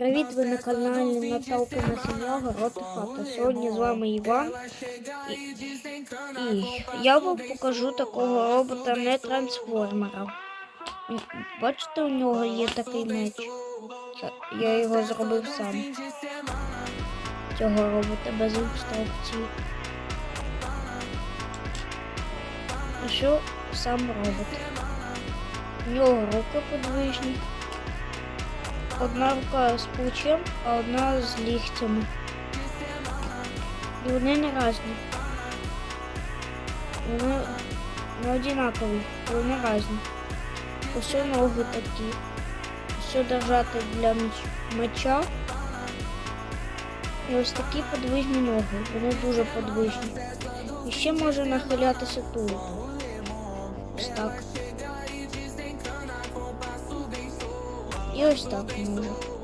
Привіт, ви на каналі Наталка на сім'я Гороти Хата. Сьогодні з вами Іван. І, і я вам покажу такого робота не трансформера. Бачите, у нього є такий меч. Я його зробив сам. Цього робота без інструкції. А що сам робот? У нього руки подвижні. Одна рука з плечем, а одна з ліктями. І вони не різні. Вони не однакові, вони різні. Ось ноги такі. Ось держати для меч- меча. І ось такі подвижні ноги. Вони дуже подвижні. І ще може нахилятися тут. Ось так. І ось так може.